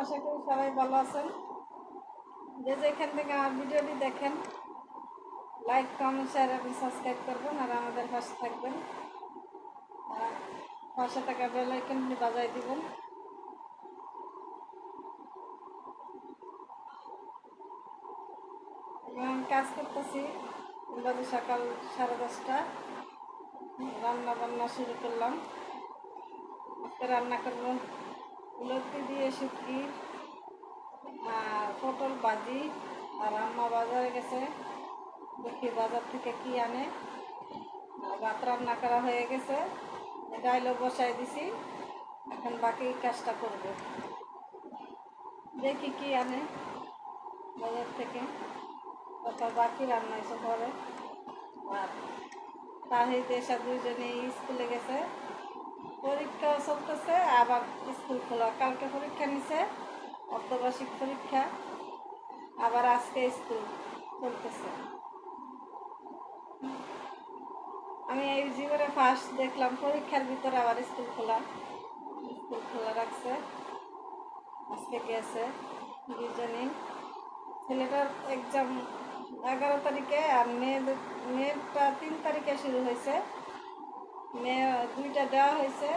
আশা করি সবাই ভালো আছেন। যে যেখান থেকে আমার ভিডিওটি দেখেন লাইক কমেন্ট শেয়ার এবং সাবস্ক্রাইব করবেন আর আমাদের পাশে থাকবেন। পাশে থাকা বেল আইকনটি বাজাই দিবেন। আমি কাজ করতেছি বাজে সকাল সাড়ে দশটা। রান্না বান্না শুরু করলাম। রান্না করব লতি দিয়ে শুটকি পটল ভাজি, আর আম্মা বাজারে গেছে। দেখি বাজার থেকে কি আনে। ভাত রান্না করা হয়ে গেছে। ডাইলও বসাই দিছি। এখন বাকি কাজটা করব। দেখি কি আনে বাজার থেকে। তারপর বাকি রান্না এসে পরে আর তাহিদ এসে দুজনে স্কুলে গেছে। পরীক্ষাও চলতেছে, আবার স্কুল খোলা। কালকে পরীক্ষা নিছে, অর্ধবার্ষিক পরীক্ষা, আবার আজকে স্কুল চলতেছে। আমি এই জীবনে ফার্স্ট দেখলাম পরীক্ষার ভিতরে আবার স্কুল খোলা। স্কুল খোলা রাখছে, আজকে গেছে দুজনেই ছেলেটার এক্সাম এগারো তারিখে আর মেয়েদের মেয়েরটা তিন তারিখে শুরু হয়েছে। মেয়ে দুইটা দেওয়া হয়েছে।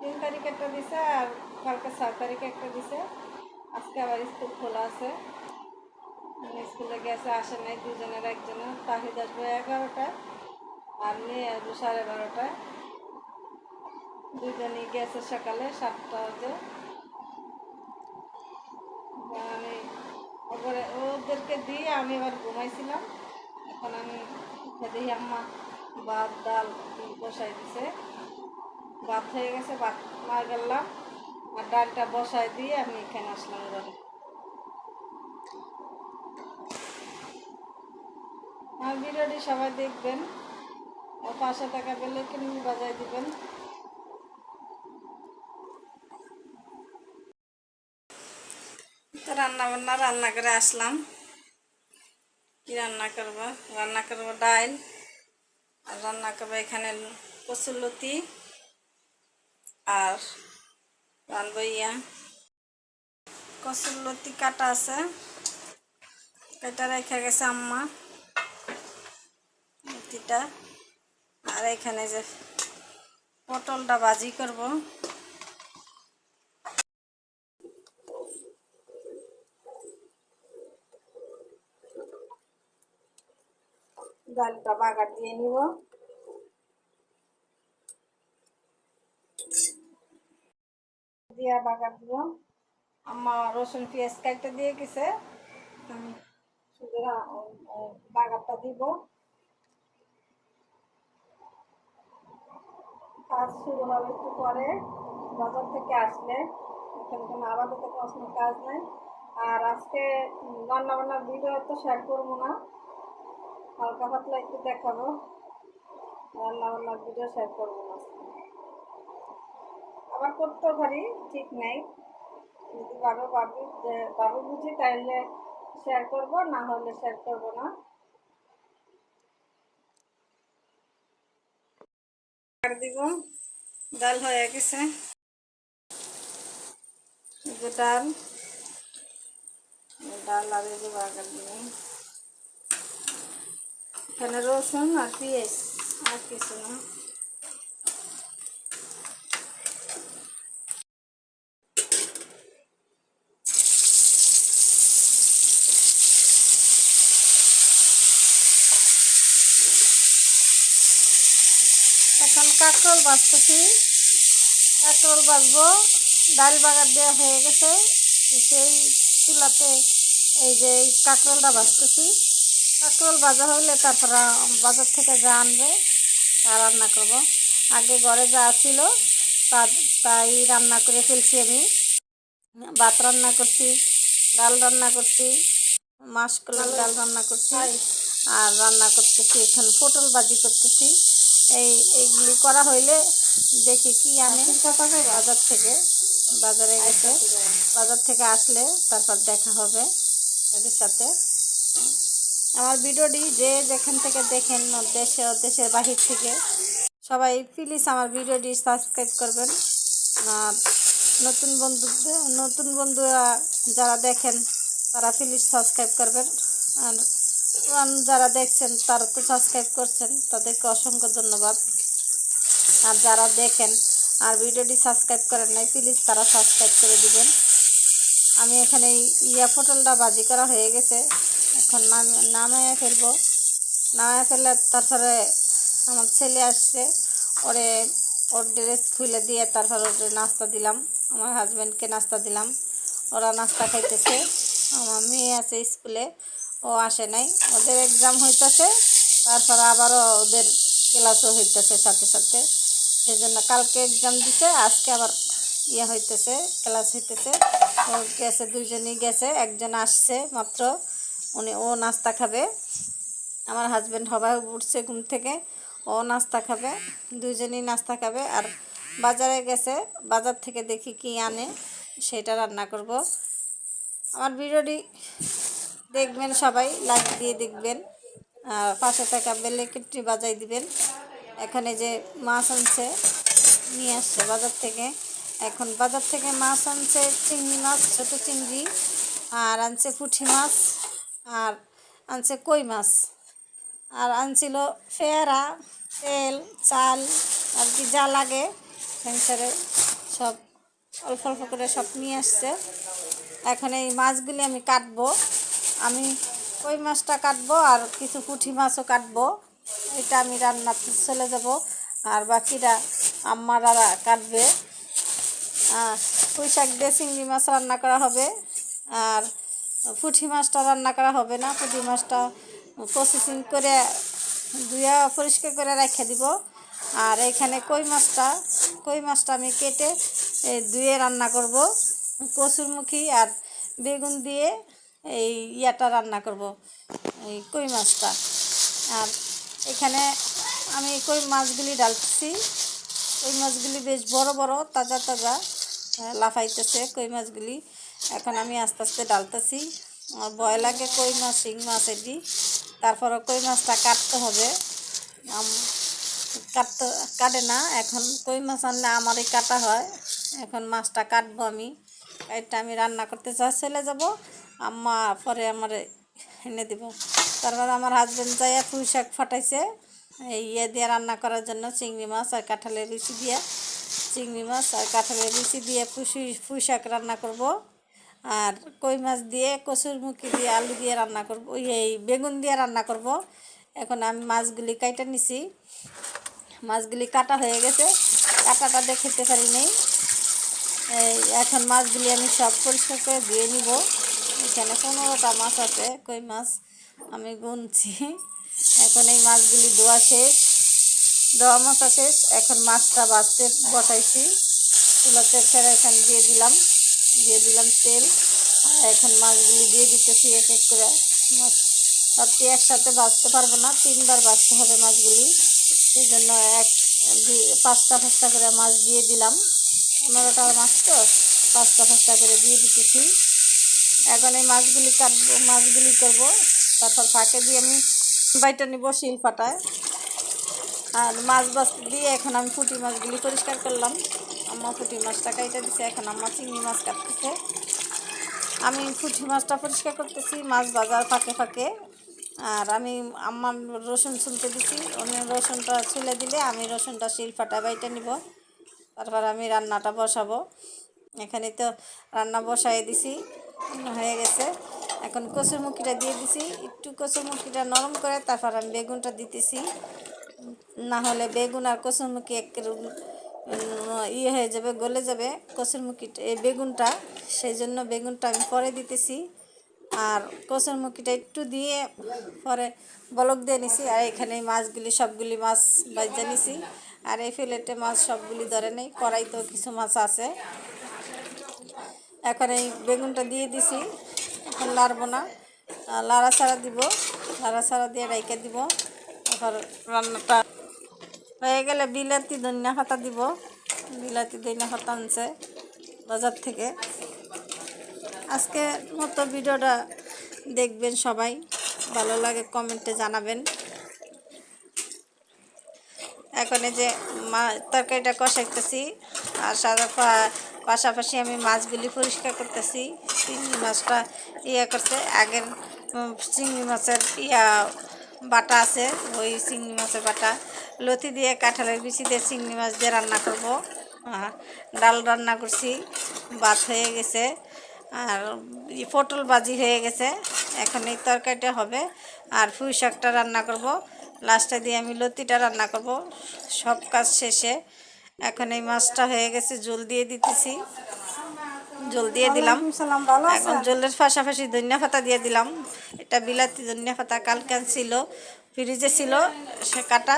তিন তারিখে একটা দিছে আর কালকে ছয় তারিখে একটা দিছে। আজকে আবার স্কুল খোলা আছে। স্কুলে গেছে, আসে নাই, দুজনের একজনের। তাহিদ আসবে এগারোটায় আর মেয়ে আসবে সাড়ে বারোটায়। দুজনই গেছে সকালে সাতটা বাজে। আমি ওপরে ওদেরকে দিয়ে আমি এবার ঘুমাইছিলাম। এখন আমি দেখি আম্মা ভাত, ডাল বসাই দিছে। ভাত হয়ে গেছে, ভাত মার গেলাম। আর ডালটা বসাই দিয়ে আমি এখানে আসলাম ঘরে। আমার ভিডিওটি সবাই দেখবেন। আর পাশে টাকা পেলে কিনে বাজাই দিবেন। তো রান্না বান্না রান্না করে আসলাম। কি রান্না করব? রান্না করব ডাল। আর রান্না করব এখানে কচুর লতি আর রানবো ইয়া। কচুরলতি কাটা আছে কাটা রেখে গেছে আম্মা লতিটা। আর এখানে যে পটলটা বাজি করব। ডালটা বাগার দিয়ে নিব দিয়া বাগার দিব আমার রসুন পেঁয়াজ কাটতে দিয়ে গেছে বাগারটা দিব কাজ শুরু হবে একটু পরে বাজার থেকে আসলে এখন কোনো আলাদা কোনো কাজ নাই আর আজকে রান্না বান্নার ভিডিও তো শেয়ার করব না হালকা পাতলা একটু দেখাবো। রান্না বান্নার ভিডিও শেয়ার করব না আবার করতেও পারি ঠিক নাই। যদি বাবু যে ভাবে বুঝি তাইলে শেয়ার করব, না হলে শেয়ার করব না। দিব, ডাল হয়ে গেছে। ডাল। ডাল আর যে বাগার দিবেন এখানে রসুন আর পেঁয়াজ আর কিছু না এখন কাঁকরোল বাজতেছি কাঁকরোল বাজবো ডাল বাগার দেওয়া হয়ে গেছে। সেই চুলাতে এই যে কাঁকরোলটা বাজতেছি কাঁকরোল ভাজা হইলে তারপর বাজার থেকে যা আনবে, তা রান্না করব। আগে ঘরে যা ছিল, তা, তাই রান্না করে ফেলছি আমি। ভাত রান্না করছি, ডাল রান্না করছি মাসকলার ডাল রান্না করছি, আর রান্না করতেছি এখন পটল ভাজি করতেছি। এই, এইগুলি করা হইলে দেখি কি আনে। বাজার থেকে, বাজারে গেছে। বাজার থেকে আসলে তারপর দেখা হবে এদের সাথে। আমার ভিডিওটি যে যেখান থেকে দেখেন, দেশে দেশের বাহির থেকে, সবাই প্লিজ আমার ভিডিওটি সাবস্ক্রাইব করবেন। আর নতুন বন্ধু নতুন বন্ধুরা যারা দেখেন, তারা প্লিজ সাবস্ক্রাইব করবেন। আর যারা দেখছেন, তারা তো সাবস্ক্রাইব করছেন, তাদেরকে অসংখ্য ধন্যবাদ। আর যারা দেখেন আর ভিডিওটি সাবস্ক্রাইব করেন নাই প্লিজ তারা সাবস্ক্রাইব করে দিবেন। আমি এখানে ইয়া পটলটা বাজি করা হয়ে গেছে। এখন নাম, নামিয়ে ফেলব। নামিয়ে ফেললে তারপরে আমার ছেলে আসছে। ওরে, ওর ড্রেস খুলে দিয়ে তারপর ওর নাস্তা দিলাম। আমার হাজব্যান্ডকে নাস্তা দিলাম। ওরা নাস্তা খাইতেছে। আমার মেয়ে আছে স্কুলে। ও আসে নাই। ওদের এক্সাম হইতেছে। তারপর আবারও ওদের ক্লাসও হইতেছে সাথে সাথে। সেই জন্য কালকে এক্সাম দিছে, আজকে আবার ইয়ে হইতেছে ক্লাস হইতেছে। ও গেছে, দুইজনই গেছে। একজন আসছে মাত্র। উনি, ও নাস্তা খাবে। আমার হাজব্যান্ড হবাই উঠছে ঘুম থেকে, ও নাস্তা খাবে দুজনেই নাস্তা খাবে। আর বাজারে গেছে, বাজার থেকে দেখি কি আনে, সেটা রান্না করব। আমার ভিডিওটি দেখবেন সবাই লাইক দিয়ে দেখবেন, আর পাশে থাকা বেলেকেটটি বাজাই দিবেন। এখানে যে মাছ আনছে, নিয়ে আসছে বাজার থেকে। এখন বাজার থেকে মাছ আনছে চিংড়ি মাছ, ছোটো চিংড়ি, আর আনছে পুঁটি মাছ। আর আনছে কই মাছ? আর আনছিল পেয়ারা, তেল, চাল, আর কি যা লাগে সংসারে সব অল্প অল্প করে সব নিয়ে আসছে। এখন এই মাছগুলি আমি কাটবো। আমি কই মাছটা কাটবো আর কিছু পুঁটি মাছও কাটবো। এটা আমি রান্না চলে যাব আর বাকিরা আম্মারা কাটবে। আর পুঁই শাক দিয়ে চিংড়ি মাছ রান্না করা হবে। আর পুঁটি মাছটা রান্না করা হবে না পুঁটি মাছটা প্রসেসিং করে ধুয়া পরিষ্কার করে রেখে দিব। আর এখানে কই মাছটা কই মাছটা আমি কেটে ধুয়ে রান্না করব। কচুরমুখী আর বেগুন দিয়ে এই ইয়াটা রান্না করব, এই কই মাছটা। আর এখানে আমি কই মাছগুলি ডালতেছি কই মাছগুলি বেশ বড় বড়, তাজা তাজা লাফাইতেছে কই মাছগুলি। এখন আমি আস্তে আস্তে ডালতেছি। আমার ভয় লাগে কই মাছ, শিং মাছ এটি। তারপরে কই মাছটা কাটতে হবে। কাটতে, কাটে না। এখন কই মাছ আনলে আমারই কাটা হয়। এখন মাছটা কাটবো আমি। এটা আমি রান্না করতে চা চলে যাব। আম্মা পরে আমার এনে দিব। তারপর আমার হাজব্যান্ড যাইয়া পুঁই শাক ফাটাইছে। এই ইয়ে দিয়ে রান্না করার জন্য চিংড়ি মাছ আর কাঁঠালের বিচি দিয়ে। চিংড়ি মাছ আর কাঁঠালের বিচি দিয়ে পুষি পুঁই শাক রান্না করব। আর কই মাছ দিয়ে, কচুর মুখি দিয়ে, আলু দিয়ে রান্না করব এই বেগুন দিয়ে রান্না করব। এখন আমি মাছগুলি কাইটা নিছি। মাছগুলি কাটা হয়ে গেছে, কাটাটা দেখতে পারি নেই। এই এখন মাছগুলি আমি সব পরিষ্কার করে ধুয়ে নিব। এখানে পনেরোটা মাছ আছে, কই মাছ আমি গুনছি। এখন এই মাছগুলি ধোয়া শেষ ধোয়া মাছ শেষ এখন মাছটা বাঁচতে বসাইছি। তুলাতে ফের এখানে দিয়ে দিলাম। দিয়ে দিলাম তেল। আর এখন মাছগুলি দিয়ে দিতেছি এক এক করে। মাছ সবটি একসাথে বাঁচতে পারব না, তিনবার বাঁচতে হবে মাছগুলি। সেই জন্য এক, দুই, পাঁচটা পাঁচটা করে মাছ দিয়ে দিলাম। পনেরোটা মাছ তো, পাঁচটা পাঁচটা করে দিয়ে দিতেছি। এখন এই মাছগুলি কাটবো, মাছগুলি করব। তারপর ফাঁকে দিয়ে আমি বাইটা নিব শিল ফাটায় আর মাছ বাছ দিয়ে এখন আমি পুঁটি মাছগুলি পরিষ্কার করলাম। আম্মা পুঁটি মাছটা কাইটা দিছে, এখন আম্মা চিংড়ি মাছ কাটতেছে। আমি পুঁটি মাছটা পরিষ্কার করতেছি, মাছ বাজার ফাঁকে ফাঁকে। আর আমি আমার রসুন ছুলতে দিছি, উনি রসুনটা ছুলে দিলে আমি রসুনটা শিল ফাটা বাইটা নিব। তারপর আমি রান্নাটা বসাবো। এখানে তো রান্না বসাই দিছি, হয়ে গেছে। এখন কচুরমুখিটা দিয়ে দিছি, একটু কচুর মুখিটা নরম করে তারপর আমি বেগুনটা দিতেছি। না হলে বেগুন আর কচুরমুখি এক ইয়ে হয়ে যাবে, গলে যাবে কচুরমুখিটা এই বেগুনটা, সেই জন্য বেগুনটা আমি পরে দিতেছি। আর কচুরমুখিটা একটু দিয়ে পরে বলক দিয়ে নিছি। আর এখানে মাছগুলি, সবগুলি মাছ বাজা নিছি। আর এই ফিলেটে মাছ সবগুলি ধরে নেই, কড়াইতেও কিছু মাছ আছে। এখন এই বেগুনটা দিয়ে দিছি। এখন লাড়বো না। লাড়া ছাড়া দিব। লাড়া ছাড়া দিয়ে রাইকে দিব। তারপর রান্নাটা হয়ে গেলে বিলাতি ধনিয়া পাতা দিব। বিলাতি ধনিয়া পাতা আনছে বাজার থেকে। আজকে মতো ভিডিওটা দেখবেন সবাই। ভালো লাগে কমেন্টে জানাবেন। এখন যে মা তরকারিটা কষাইতেছি আর সাদা পাশাপাশি আমি মাছগুলি পরিষ্কার করতেছি। চিংড়ি মাছটা ইয়া করছে। আগের চিংড়ি মাছের ইয়া বাটা আছে, ওই চিংড়ি মাছের বাটা। লতি দিয়ে কাঁঠালের বিচি দিয়ে চিংড়ি মাছ দিয়ে রান্না করব। আর ডাল রান্না করছি ভাত হয়ে গেছে আর পটল ভাজি হয়ে গেছে। এখন এই তরকারিটা হবে আর পুঁই শাকটা রান্না করব। লাস্টে দিয়ে আমি লতিটা রান্না করব। সব কাজ শেষে এখন এই মাছটা হয়ে গেছে জল দিয়ে দিতেছি। জল দিয়ে দিলাম। এখন জলের পাশাপাশি ধনিয়া পাতা দিয়ে দিলাম। এটা বিলাতি ধনিয়া পাতা কালকে ছিল ফ্রিজে ছিল সে কাটা।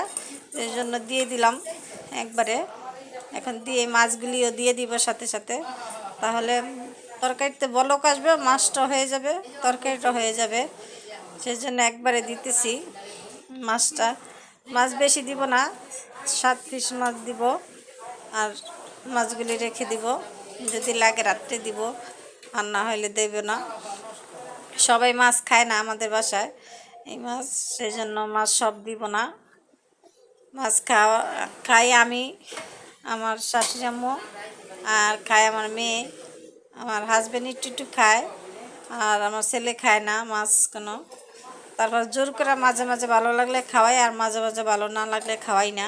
এই জন্য দিয়ে দিলাম একবারে। এখন দিয়ে মাছগুলিও দিয়ে দিব সাথে সাথে। তাহলে তরকারিতে বলক আসবে, মাছটা হয়ে যাবে, তরকারিটা হয়ে যাবে। সেই জন্য একবারে দিতেছি মাছটা। মাছ বেশি দিব না, সাত পিস মাছ দিব আর মাছগুলি রেখে দিব। যদি লাগে রাত্রে দিব, আর না হলে দেবে না। সবাই মাছ খায় না আমাদের বাসায়। এই মাছ সেই জন্য মাছ সব দিব না। মাছ খাওয়া, খাই আমি, আমার শাশুড়ি আম্মু আর খায় আমার মেয়ে। আমার হাজব্যান্ড একটু একটু খায় আর আমার ছেলে খায় না মাছ কোনো। তারপর জোর করে মাঝে মাঝে ভালো লাগলে খাওয়াই আর মাঝে মাঝে ভালো না লাগলে খাওয়াই না।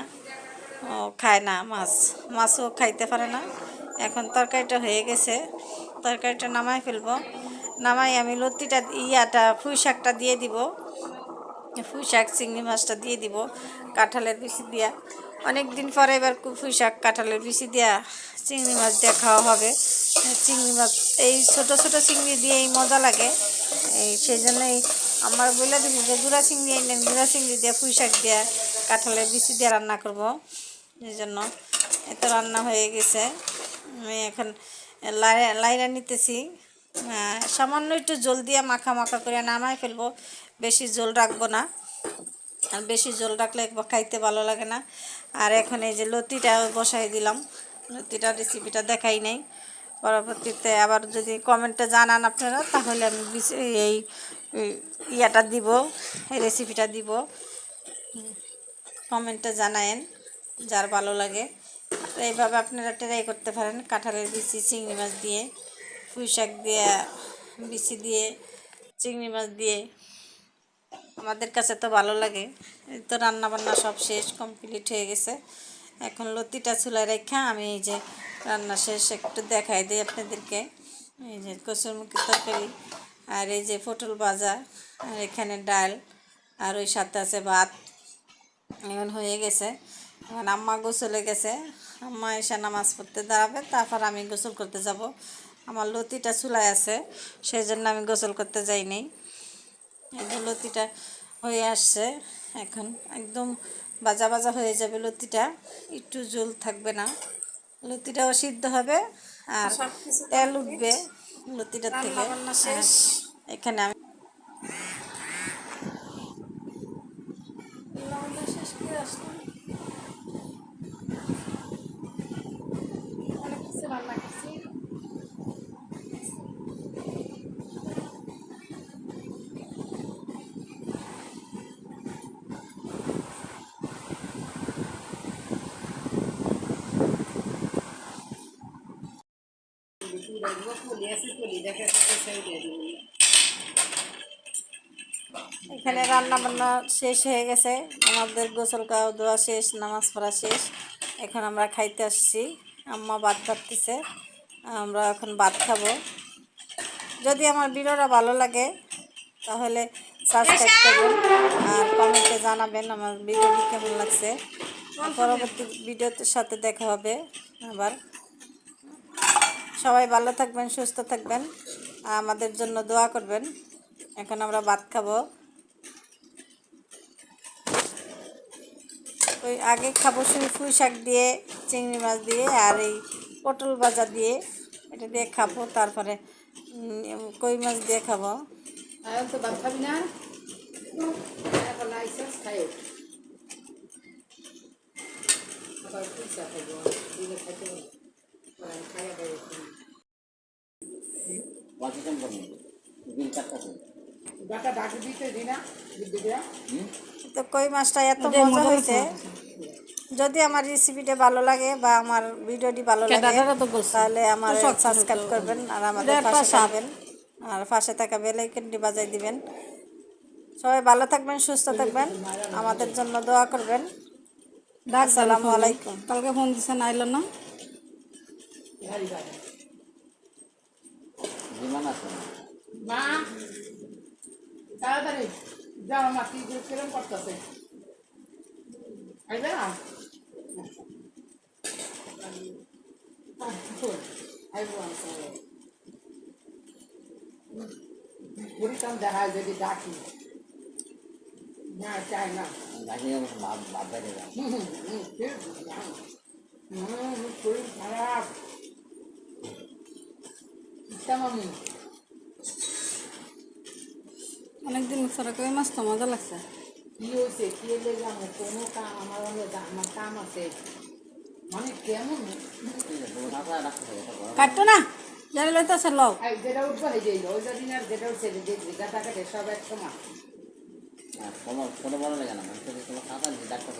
ও খায় না মাছ, মাছও খাইতে পারে না। এখন তরকারিটা হয়ে গেছে, তরকারিটা নামাই ফেলব। নামাই আমি লতিটা, ইয়াটা পুঁই শাকটা দিয়ে দিব। পুঁই শাক, চিংড়ি মাছটা দিয়ে দিব, কাঁঠালের বিচি দিয়া। অনেক দিন পরে এবার পুঁই শাক, কাঁঠালের বিচি দিয়া চিংড়ি মাছ দিয়ে খাওয়া হবে। চিংড়ি মাছ, এই ছোট ছোট চিংড়ি দিয়েই মজা লাগে। এই সেই জন্যই আমার বলে দিবি যে গুঁড়া চিংড়ি এনেন গুঁড়া চিংড়ি দিয়ে পুঁই শাক দিয়া কাঁঠালের বিচি দিয়ে রান্না করব। এই জন্য এত রান্না হয়ে গেছে। আমি এখন লাই- লাইরা নিতেছি। সামান্য একটু জল দিয়ে মাখা মাখা করে নামাই ফেলব। বেশি জল রাখব না। আর বেশি জল রাখলে একবার খাইতে ভালো লাগে না। আর এখন এই যে লতিটা বসাই দিলাম। লতিটা রেসিপিটা দেখাই নাই। পরবর্তীতে আবার যদি কমেন্টে জানান আপনারা, তাহলে আমি এই এই ইয়াটা দিব, এই রেসিপিটা দিব। কমেন্টে জানায়েন, যার ভালো লাগে। এইভাবে আপনারা ট্রাই করতে পারেন। কাঁঠালের বিচি, চিংড়ি মাছ দিয়ে। পুঁই শাক দিয়ে, বিচি দিয়ে, চিংড়ি মাছ দিয়ে। আমাদের কাছে তো ভালো লাগে। এই তো রান্না বান্না সব শেষ কমপ্লিট হয়ে গেছে। এখন লতিটা চুলায় রেখা আমি এই যে রান্না শেষ একটু দেখাই দিই আপনাদেরকে। এই যে কচুরমুখী তরকারি আর এই যে পটল ভাজা আর এখানে ডাল আর ওই সাথে আছে ভাত। এখন হয়ে গেছে। এখন আম্মা গোসলে গেছে। আম্মা এসে নামাজ পড়তে দাঁড়াবে, তারপর আমি গোসল করতে যাব। আমার লতিটা চুলায় আছে সেই জন্য আমি গোসল করতে যাইনি। একদম লতিটা হয়ে আসছে এখন একদম বাজা বাজা হয়ে যাবে লতিটা একটু জল থাকবে না। লতিটাও সিদ্ধ হবে আর তেল উঠবে লতিটার থেকে। এখানে আমি শেষ করে আসলাম অনেক কিছু রান্না করছি এখানে রান্না বান্না শেষ হয়ে গেছে। আমাদের গোসল খাওয়া দেওয়া শেষ, নামাজ পড়া শেষ। এখন আমরা খাইতে আসছি। আম্মা ভাত ভাততেছে আমরা এখন ভাত খাব। যদি আমার ভিডিওটা ভালো লাগে, তাহলে সাবস্ক্রাইব করবেন আর কমেন্টে জানাবেন আমার ভিডিওটি কেমন লাগছে। পরবর্তী ভিডিওর সাথে দেখা হবে আবার। সবাই ভালো থাকবেন, সুস্থ থাকবেন। আমাদের জন্য দোয়া করবেন। এখন আমরা ভাত খাব। ওই আগে খাব শুধু পুঁই শাক দিয়ে, চিংড়ি মাছ দিয়ে আর এই পটল ভাজা দিয়ে। এটা দিয়ে খাব, তারপরে কই মাছ দিয়ে খাব? তো খাবি না? তো কই মাছটা এত মজা হয়েছে? যদি আমার রেসিপিটা ভালো লাগে বা আমার ভিডিওটি ভালো লাগে। তাহলে আমার সাবস্ক্রাইব করবেন আর আমাদের পাশে। থাকবেন। আর পাশে থাকা বেল আইকনটি বাজাই দিবেন। সবাই ভালো থাকবেন সুস্থ থাকবেন। আমাদের জন্য দোয়া করবেন। আসসালামু আলাইকুম। কালকে ফোন দিছেন আইলো না? বিমান আছে না মা তাড়াতাড়ি যাও মা কি কিরম করতেছে আইবে না বুড়িটাম দেখায় যদি ডাকি না চাই না গাড়ি অবশ্য ভাব ভাব বেড়ে যায় হুম হুম হুম ঠিক হুম শরীর খারাপ কেমন অনেকদিন ছাড়া কই মাছ তো মজা লাগছে। কি হয়েছে? কি লেগে আমার কোনো কাম আমার অনেক আমার কাম আছে। মানে কেমন? কাটতো না জানি লইতেছে লও। এই যেটা উঠবো হয়ে যাইল ওই দিন আর যেটা উঠছে যে জিজ্ঞাসা কাটে সব এক সময়। আর কোনো কোনো বড় লাগে না কোনো কাঁচা দিয়ে ডাক্তার